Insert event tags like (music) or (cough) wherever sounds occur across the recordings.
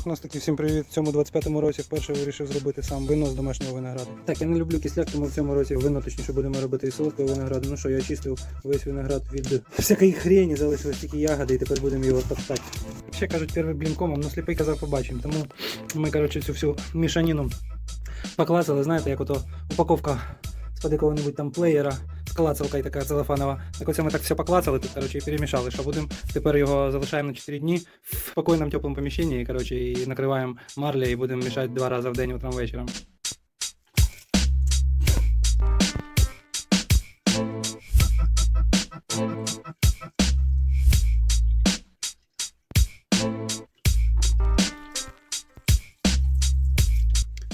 Пухнастики, всім привіт. В цьому 25-му році вперше вирішив зробити сам вино з домашнього винограду. Так, я не люблю кисляк, тому в цьому році вино точніше будемо робити із солодкого винограду. Ну що, я очистив весь виноград від всякої хрені, залишилось тільки ягоди, і тепер будемо його топтати. Ще кажуть, перший блін комом, ну сліпий казав, побачимо. Тому ми, коротше, цю всю мішаніну поклацали, знаєте, як ото упаковка з-під якого-небудь там плеєра. Скалацалка така целофанова. Так оце ми так все поклацали тут, коротше, і перемішали. Що будемо тепер його залишаємо на 4 дні в спокійному теплому поміщенні, коротше, і накриваємо марлі і будемо мішати два рази в день утром вечором.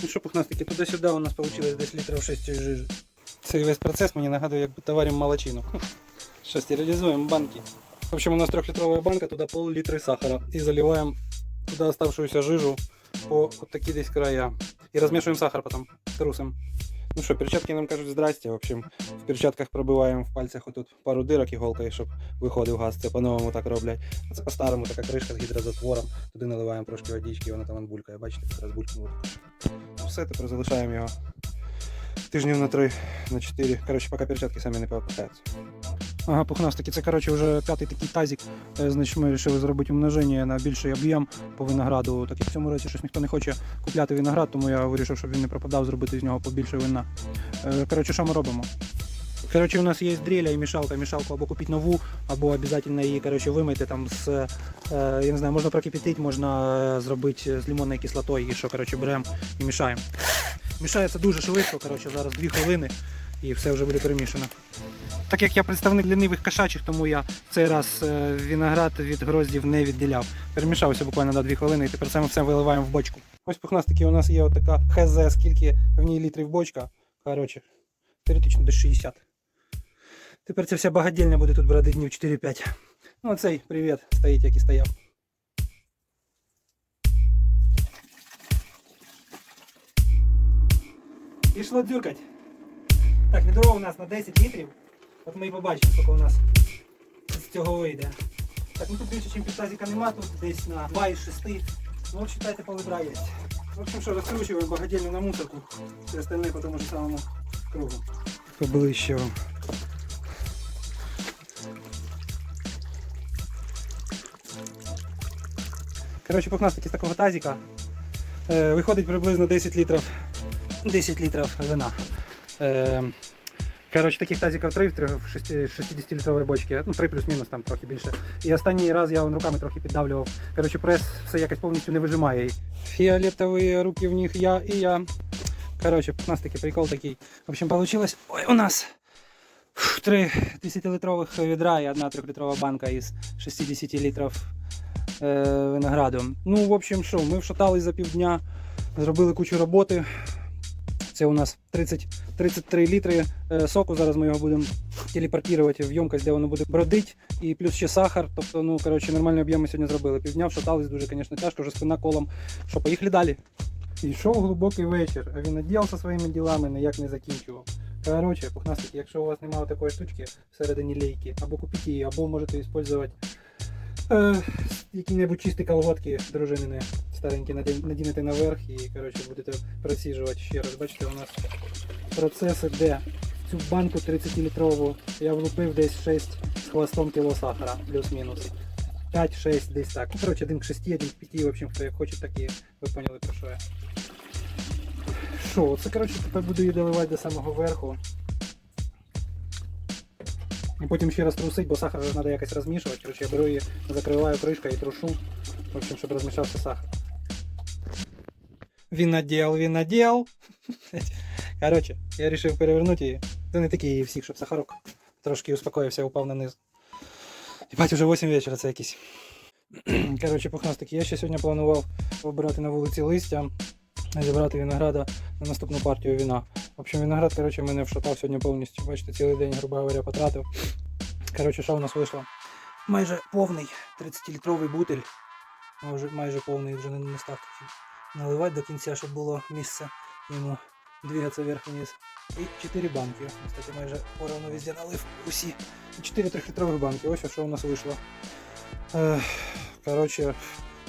Ну що, пухнастики, туди-сюди у нас вийшло десь літрів 6 жижі. Цей весь процес мені нагадує, як товарим молочину. (laughs) Що стерилизуем банки. В общем, у нас трехлитровая банка, туда пол-литра сахара. И заливаем туда оставшуюся жижу по вот такие здесь края. И размешиваем сахар потом, трусом. Ну что, перчатки нам кажуть здрасте. В общем, в перчатках пробиваємо в пальцях отут пару дирок іголкою, щоб виходив газ. Це по-новому так роблять. А це по-старому така кришка з гідрозатвором. Туди наливаємо трошки водички, воно там булькає. Бачите, зараз булькнуло. Ну все, тепер залишаємо його тижнів на 3, на 4. Коротше, поки перчатки самі не попитаються. Ага, пухнастики, це коротше вже п'ятий такий тазик. Е, Значить, ми вирішили зробити умноження на більший об'єм по винограду. Так як в цьому році щось ніхто не хоче купляти виноград, тому я вирішив, щоб він не пропадав, зробити з нього побільше вина. Е, Коротше, що ми робимо? Коротше, у нас є дреля і мішалка. Мішалку або купити нову, або обов'язково її коротше, вимити там з, е, я не знаю, можна прокипятити, можна зробити з лимонною кислотою, і що коротше, беремо і мішаємо. Мішається дуже швидко, коротше, зараз 2 хвилини і все вже буде перемішано. Так як я представник лінивих кошачих, тому я цей раз е, виноград від гроздів не відділяв. Перемішався буквально на 2 хвилини і тепер ми все виливаємо в бочку. Ось пухнастики у нас є отака ХЗ, скільки в ній літрів бочка. Коротше, теоретично десь 60. Тепер ця вся багадільня буде тут брати днів 4-5. Ну, оцей привіт стоїть, як і стояв. Пішло дзюркать. Так, відро у нас на 10 літрів. От ми і побачимо, скільки у нас з цього вийде. Так, ну тут більше, ніж півтазіка нема, тут десь на 2 із 6. Ну от считайте, пол литра є. В общем, що, розкручуємо багадільню на мусорку. Все остальне по тому ж самому кругу. Поближче вам. Коротше, пухнастики з такого тазика. Е, виходить приблизно 10 літрів 10 літрів вина. Е, коротше, таких тазиків 3 в 60 літровій бочці, ну 3 плюс-мінус там трохи більше. І останній раз я вон руками трохи піддавлював. Коротше, прес все якось повністю не вижимає. Фіолетові руки в них я і я. Коротше, у нас такий прикол такий. В общем, получилось ой, у нас три 10-литрових відра і одна 3-літрова банка із 60 літрів е, винограду. Ну, в общем, що, ми вшатали за півдня, зробили кучу роботи. Це у нас 30, 33 літри е, соку. Зараз ми його будемо телепортувати в ємкость, де воно буде бродити. І плюс ще сахар. Тобто, ну, коротше, нормальний об'єм ми сьогодні зробили. Півдня вшатались дуже, звісно, тяжко, вже спина колом. Що, поїхали далі. Йшов глибокий вечір, а він відділився своїми ділами, ніяк не закінчував. Коротше, пухнастики, якщо у вас немає такої штучки всередині лейки, або купіть її, або можете використовувати е, які-небудь чисті колготки дружинини старенькі наді- надінете наверх і коротше, будете просіжувати ще раз. Бачите, у нас процес іде. Цю банку 30-літрову я влупив десь 6 з хвостом кіло сахара, плюс-мінус. 5-6 десь так. Ну, коротше, один к 6, один к 5, в общем, хто як хоче, так і ви поняли про що я. Що, це коротше тепер буду її доливати до самого верху. І потім ще раз трусить, бо сахар вже треба якось розмішувати. Коротше, я беру її, закриваю кришкою і трушу. В общем, щоб розмішався сахар. Винодел, винодел. (laughs) Коротше, я вирішив перевернути її. Це не такий всіх, щоб сахарок трошки успокоївся, упав на низ. І бать, вже 8 вечора це якийсь. (clears throat) Коротше, пухнастики, я ще сьогодні планував вибирати на вулиці листя, зібрати винограда на наступну партію вина. В общем, виноград, коротше, мене вшатав сьогодні повністю. Бачите, цілий день, грубо говоря, потратив. Коротше, що у нас вийшло? Майже повний 30-літровий бутиль. Майже, майже повний вже не, став такий. Наливати до кінця, щоб було місце йому двигатися вверх-вниз. І 4 банки. Кстати, майже поровну везде налив усі. І 4 трьохлітрових банки. Ось що у нас вийшло. Коротше,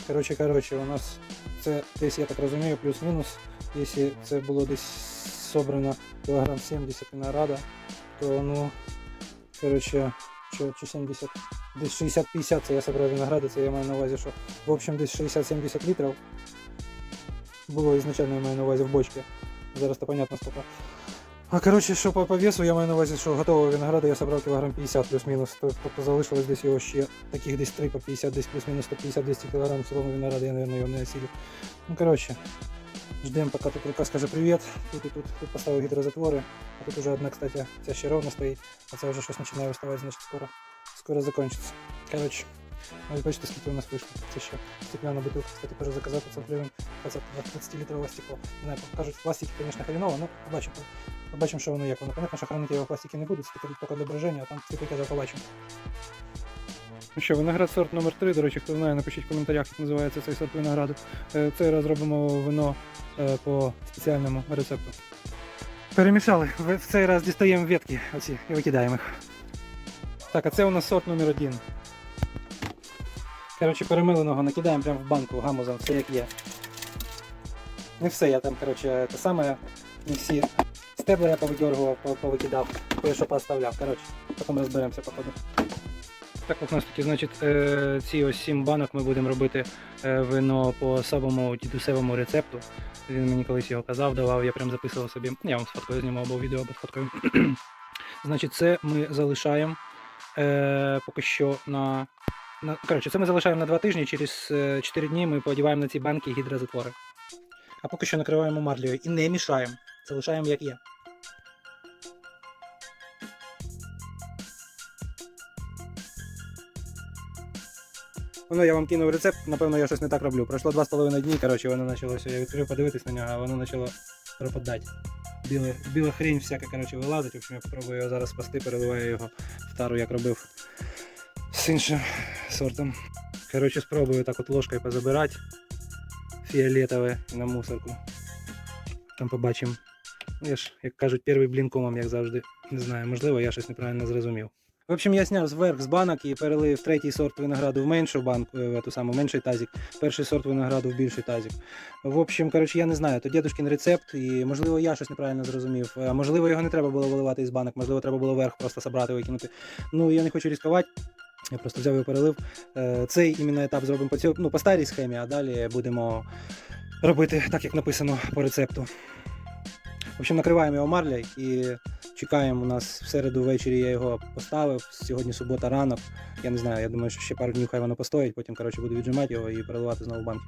Коротше, коротше, у нас це десь, я так розумію, плюс-мінус. Якщо це було десь собрано кілограм 70 винограда, то ну, коротше, чи, чи 70, десь 60-50 це я собрав винограда, це я маю на увазі, що в общем десь 60-70 літрів було ізначально я маю на увазі в бочці. Зараз то понятно сколько. А коротше, що по, по весу, я маю на увазі, що готового винограда я собрав кілограм 50 плюс-мінус. То- Тобто залишилось десь його ще таких десь 3 по 50, десь плюс-мінус 150-200 кілограм цілого винограда, я, наверное, його не осілю. Ну, коротше, ждемо, поки тут рука скаже привіт. Тут і тут, тут поставив гідрозатвори. А тут уже одна, кстати, ця ще ровно стоїть, а це вже щось починає виставати, значить скоро, скоро закончиться. Коротше, ось бачите, скільки у нас вийшло. Це ще стеклянна бутилка, кстати, теж заказав 500 гривень. 20-літрове стекло. Не знаю, кажуть, в пластикі, звісно, хреново, але побачимо. Побачимо, що воно як воно. Понятно, що хранити його в пластикі не будуть, це тільки тільки для броження, а там тільки казав, побачимо. Ну що, виноград сорт номер 3 до речі, хто знає, напишіть в коментарях, як називається цей сорт винограду. Е, Цей раз робимо вино е, по спеціальному рецепту. Перемішали. В цей раз дістаємо ветки оці і викидаємо їх. Так, а це у нас сорт номер 1. Коротше, перемиленого накидаємо прямо в банку гамузом, все як є. Не все, я там, коротше, те саме, не всі стебла я повидергував, повикидав, кое-що поставляв. Коротше, потім розберемося, походу. Так, от у нас таки, значить, е, ці ось сім банок ми будемо робити е, вино по самому дідусевому рецепту. Він мені колись його казав, давав, я прям записував собі. Я вам з фоткою знімав або відео, або фоткою. (clears throat) Значить, це ми залишаємо е, поки що на. на коротше, це ми залишаємо на два тижні, через е, 4 дні ми подіваємо на ці банки гідрозатвори. А поки що накриваємо марлею і не мішаємо. Залишаємо як є. Воно я вам кинув рецепт, напевно, я щось не так роблю. Пройшло 2,5 дні, коротше, воно почалося. Я відкрив подивитись на нього, а воно почало пропадати. Біла, біла хрень всяка, коротше, вилазить. В общем, я попробую його зараз спасти, переливаю його в тару, як робив з іншим сортом. Коротше, спробую так от ложкою позабирати фіолетове на мусорку. Там побачимо. Ну, я ж, як кажуть, перший блін комом, як завжди. Не знаю, можливо, я щось неправильно зрозумів. В общем, я зняв зверх з банок і перелив третій сорт винограду в меншу банку, е, в ту саму менший тазик, перший сорт винограду в більший тазик. В общем, коротше, я не знаю, то дідушкин рецепт, і можливо я щось неправильно зрозумів. Можливо, його не треба було виливати із банок, можливо, треба було вверх просто собрати, викинути. Ну, я не хочу ризикувати. Я просто взяв і перелив. Е, Цей іменно етап зробимо по цьому, ну, по старій схемі, а далі будемо робити так, як написано по рецепту. В общем, накриваємо його марлей і чекаємо. У нас в середу ввечері я його поставив. Сьогодні субота ранок. Я не знаю, я думаю, що ще пару днів хай воно постоїть, потім коротше, буду віджимати його і переливати знову в банки.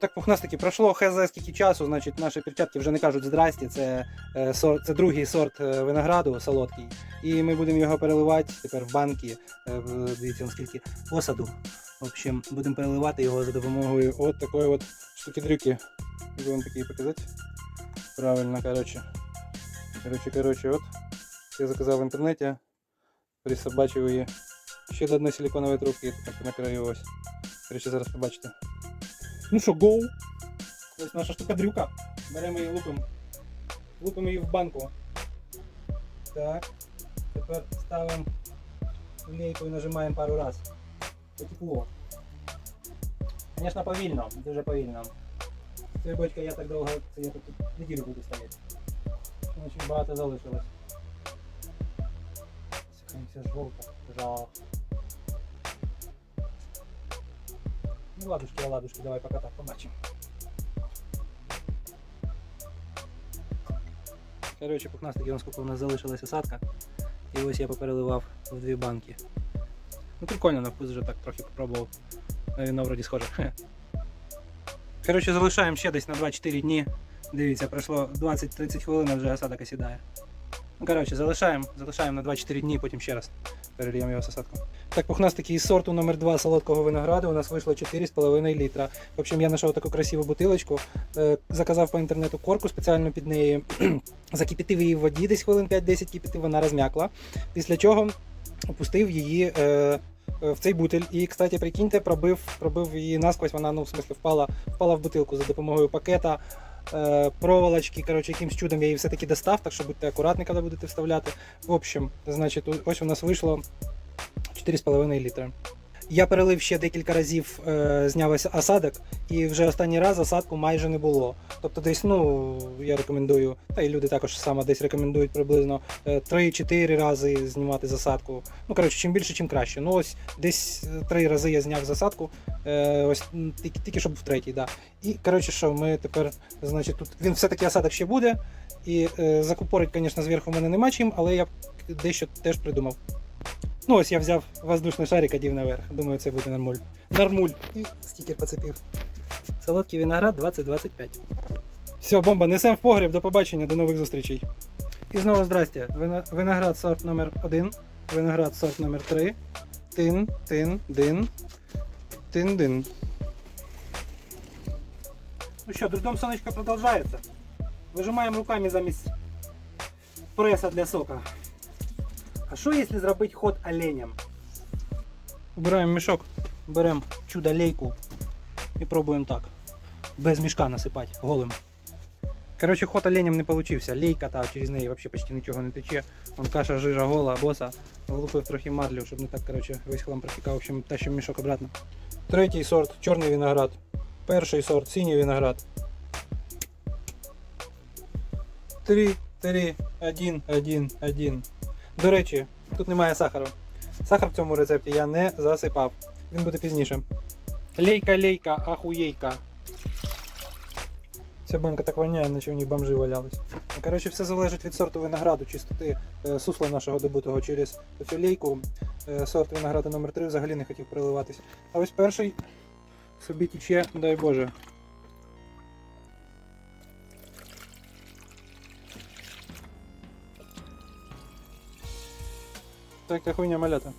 Так, пухнастики, пройшло хз скільки часу, значить, наші перчатки вже не кажуть здрасті. Це, е, сорт, це другий сорт е, винограду солодкий. І ми будемо його переливати тепер в банки. Е, дивіться, наскільки осаду. В общем, будемо переливати його за допомогою от такої от штуки-дрюки. Вам такі показати. Правильно, коротше. Коротше, коротше, от. Я заказав в інтернеті. Присобачив її ще до одної силиконової трубки, так накрию ось. Коротше, зараз побачите. Ну що, гоу. Ось наша штукадрюка. Беремо її лупимо. Лупимо її в банку. Так. Тепер ставимо лейку і нажимаємо пару раз. Потекло. Звісно, повільно, дуже повільно. Цієї бочки я так довго, це я тут неділю буду стояти. Очень багато залишилось. Сихається жовта. Жах. Ну ладушки, ладушки, давай пока так побачимо. Коротше, пухнастики, наскільки у нас залишилась осадка. І ось я попереливав в дві банки. Ну прикольно, на вкус вже так трохи попробував. На вроді схоже. (laughs) Коротше, залишаємо ще десь на 2-4 дні. Дивіться, пройшло 20-30 хвилин, вже осадок осідає. Ну, коротше, залишаємо, залишаємо на 2-4 дні, потім ще раз перельємо його з осадком. Так, пухнастики із сорту номер 2 солодкого винограду у нас вийшло 4,5 літра. В общем, я знайшов таку красиву бутилочку, е, заказав по інтернету корку спеціально під неї, (clears throat) закипятив її в воді, десь хвилин 5-10 кипятив, вона розм'якла. Після чого опустив її е, в цей бутиль. І, кстати, прикиньте, пробив, пробив її насквозь, вона ну, в смислі, впала, впала в бутилку за допомогою пакета. е, Проволочки, коротше, якимсь чудом я її все-таки достав, так що будьте акуратні, коли будете вставляти. В общем, значить, ось у нас вийшло 4,5 літри. Я перелив ще декілька разів, е, зняв ос- осадок, і вже останній раз осадку майже не було. Тобто десь, ну, я рекомендую, та й люди також саме десь рекомендують приблизно е, 3-4 рази знімати засадку. Ну, коротше, чим більше, чим краще. Ну, ось десь е, три рази я зняв засадку, е, ось тільки, тільки щоб в третій, да. І коротше, що ми тепер, значить, тут він все-таки осадок ще буде. І е, закупорить, звісно, зверху в мене нема чим, але я дещо теж придумав. Ну, ось я взяв воздушний шарик, одів наверх. Думаю, це буде нормуль. Нормуль. І стікер поцепив. Солодкий виноград 2025. Все, бомба, несем в погріб, до побачення, до нових зустрічей. І знову здрасте. Виноград сорт номер 1, виноград сорт номер 3. Тин, тин, дин. Тин, дин. Ну що, дурдом сонечко продовжається. Вижимаємо руками замість преса для сока. А що якщо зробити ход оленям? Убираємо мішок, беремо чудо лейку і пробуємо так. Без мішка насипати голим. Коротше, ход оленям не получився. Лейка та через неї взагалі почти нічого не тече. Вон каша, жижа, гола, боса. Влупив трохи марлю, щоб не так коротше, весь хлам протікав. В общем, тащимо мішок обратно. Третій сорт чорний виноград. Перший сорт синій виноград. Три, три, один, один, один. До речі, тут немає сахару. Сахар в цьому рецепті я не засипав. Він буде пізніше. Лейка, лейка, ахуєйка. Ця банка так воняє, наче в ній бомжи валялись. Ну, Коротше, все залежить від сорту винограду, чистоти е, сусла нашого добутого через цю лейку. Е, сорт винограду номер 3 взагалі не хотів приливатися. А ось перший собі тіче, дай Боже. Так, та хуйня малята.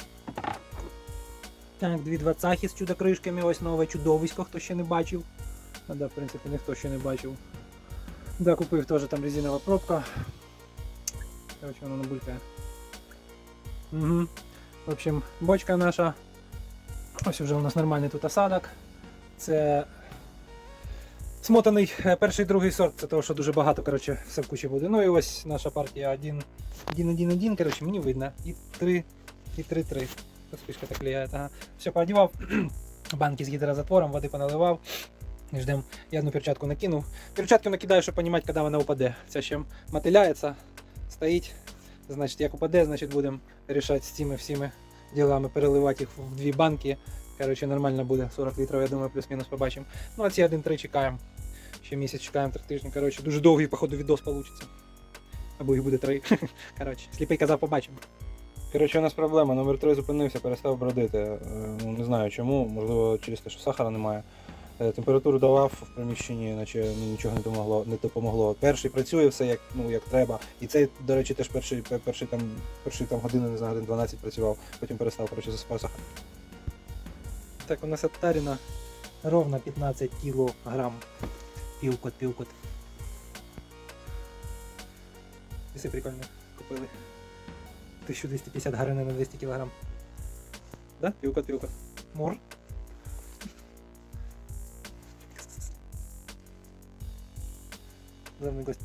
Так, дві двадцахи з чудо-кришками, ось нове чудовисько, хто ще не бачив. А да, в принципі, ніхто ще не бачив. Да, купив теж там резинова пробка. Короче, вона набулькає. Угу. В общем, бочка наша. Ось вже у нас нормальний тут осадок. Це смотаний е, перший другий сорт, це того, що дуже багато коротше, все в кучі буде. Ну і ось наша партія 1, 1, 1, 1, коротше, мені видно. І 3, і 3, 3. Спишка так влияет. Ага. Все, поодівав. (clears throat) Банки з гідрозатвором, води поналивав. Ждем. Я одну перчатку накинув. Перчатку накидаю, щоб розуміти, коли вона упаде. Ця ще мотиляється, стоїть. Значить, як упаде, значить будемо рішати з цими всіми ділами, переливати їх в дві банки. Коротше, нормально буде. 40 літрів, я думаю, плюс-мінус побачимо. Ну, а ці 1-3 чекаємо. Ще місяць чекаємо, три тижні. Коротше, дуже довгий, походу, відос вийде. Або їх буде три. (laughs) Коротше, сліпий казав, побачимо. Коротше, у нас проблема. Номер 3 зупинився, перестав бродити. Ну, не знаю чому, можливо, через те, що сахара немає. Е, Температуру давав в приміщенні, наче нічого не допомогло. Не допомогло. Перший працює все як, ну, як треба. І цей, до речі, теж перший, пе- перший, там, перший там годину, не знаю, годин 12 працював, потім перестав, коротше, засипав сахар. Так, у нас оттаріна ровно 15 кілограм. Пілкот, пілкот. Веси прикольно купили. 1250 гривень на 200 кілограм. Да? Пілкот, пілкот. Мур. Главный гость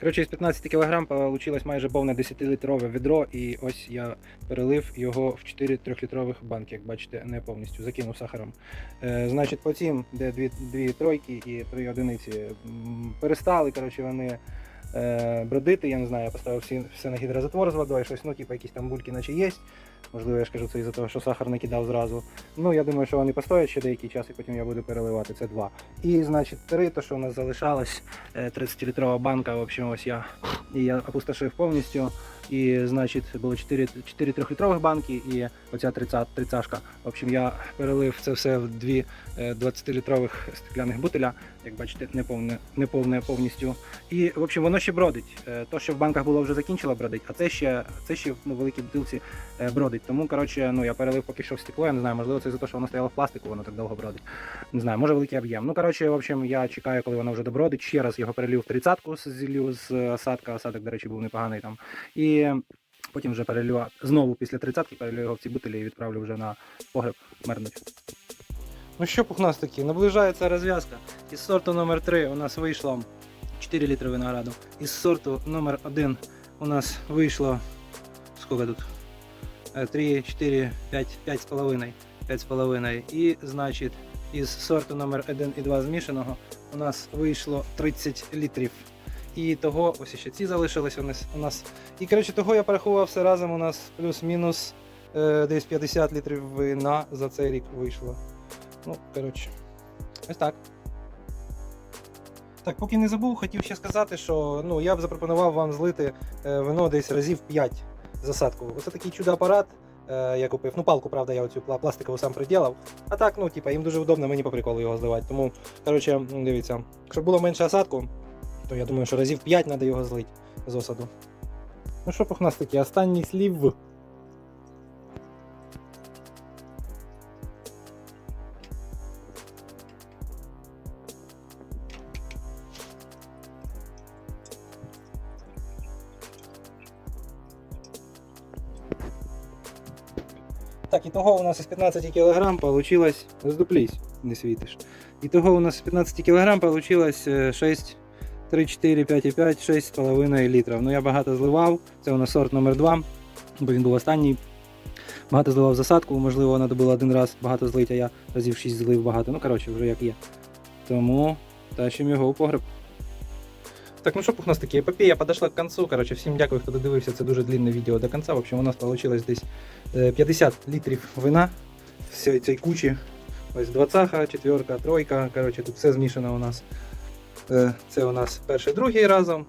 Коротше, із 15 кг получилось майже повне 10-літрове відро, і ось я перелив його в 4 трьохлітрових банки, як бачите, не повністю, закинув сахаром. Е, значить, потім, де дві, дві тройки і три одиниці, перестали коротше, вони е, бродити, я не знаю, я поставив всі, все на гідрозатвор з водою, щось, ну, типу, якісь там бульки наче є. Можливо, я ж кажу, це із-за того, що сахар накидав зразу. Ну, я думаю, що вони постоять ще деякий час, і потім я буду переливати. Це два. І, значить, три, то, що у нас залишалось, е, 30-літрова банка, в общем, ось я, і я опустошив повністю. І, значить, було 4, 4 трьохлітрових банки і оця 30, 30 В общем, я перелив це все в дві е, 20-літрових стекляних бутиля, як бачите, неповне, неповне повністю. І, в общем, воно ще бродить. Е, То, що в банках було вже закінчило бродить, а це ще, це ще в великій бутилці е, бродить. Тому, коротше, ну, я перелив поки що в стекло, я не знаю, можливо, це за те, що воно стояло в пластику, воно так довго бродить. Не знаю, може великий об'єм. Ну, коротше, в общем, я чекаю, коли воно вже добродить. Ще раз його перелив в тридцятку з зіллю з осадка. Осадок, до речі, був непоганий там. І потім вже перелю знову після тридцятки перелю його в ці бутилі і відправлю вже на погреб мернуть. Ну що, пухнастики, наближається розв'язка. Із сорту номер 3 у нас вийшло 4 літри винограду. Із сорту номер 1 у нас вийшло сколько тут? 3, 4, 5, 5 з половиною. 5 з половиною. І, значить, із сорту номер 1 і 2 змішаного у нас вийшло 30 літрів. І того, ось ще ці залишились у нас. І коротше, того я порахував все разом у нас плюс-мінус е, десь 50 літрів вина за цей рік вийшло. Ну, коротше, ось так. Так, поки не забув, хотів ще сказати, що ну, я б запропонував вам злити е, вино десь разів 5 засадку. Оце такий чудо-апарат. е, Я купив. Ну, палку, правда, я оцю пластикову сам приділав. А так, ну, типа, їм дуже удобно, мені по приколу його зливати. Тому, коротше, дивіться, щоб було менше осадку, то я думаю, що разів 5 треба його злити з осаду. Ну що, пухнастики, останній слів. Так, итого у нас из 15 килограмм получилось... Раздуплись, не світиш. Итого у нас из 15 килограмм получилось е, 6, 3, 4, 5 5, 6,5 літрів. Ну я багато зливав. Це у нас сорт номер 2, бо він був останній. Багато зливав засадку, можливо, треба було один раз багато злити, а я разів 6 злив багато. Ну, коротше, вже як є. Тому тащимо його у погреб. Так, ну що, пухнастики, епопея подошла к концу. Коротше, всім дякую, хто додивився це дуже длинне відео до кінця. В общем, у нас вийшло десь е, 50 літрів вина всієї цієї кучі. Ось двадцаха, четверка, тройка. Коротше, тут все змішано у нас. Е, Це у нас перший, другий разом.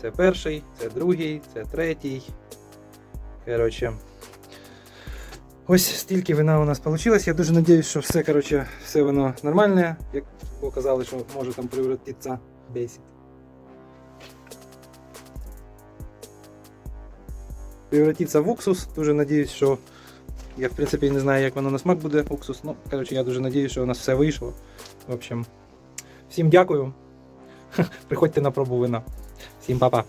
Це перший, це другий, це третій. Коротше. Ось стільки вина у нас вийшло. Я дуже сподіваюся, що все, коротше, все воно нормальне. Як показали, що може там превратитися бесід. Превратиться в уксус. Дуже надіюсь, що я в принципі не знаю, як воно на смак буде уксус. Ну, коротше, я дуже надіюсь, що у нас все вийшло. В общем, всім дякую. Приходьте на пробу вина. Всім па-па.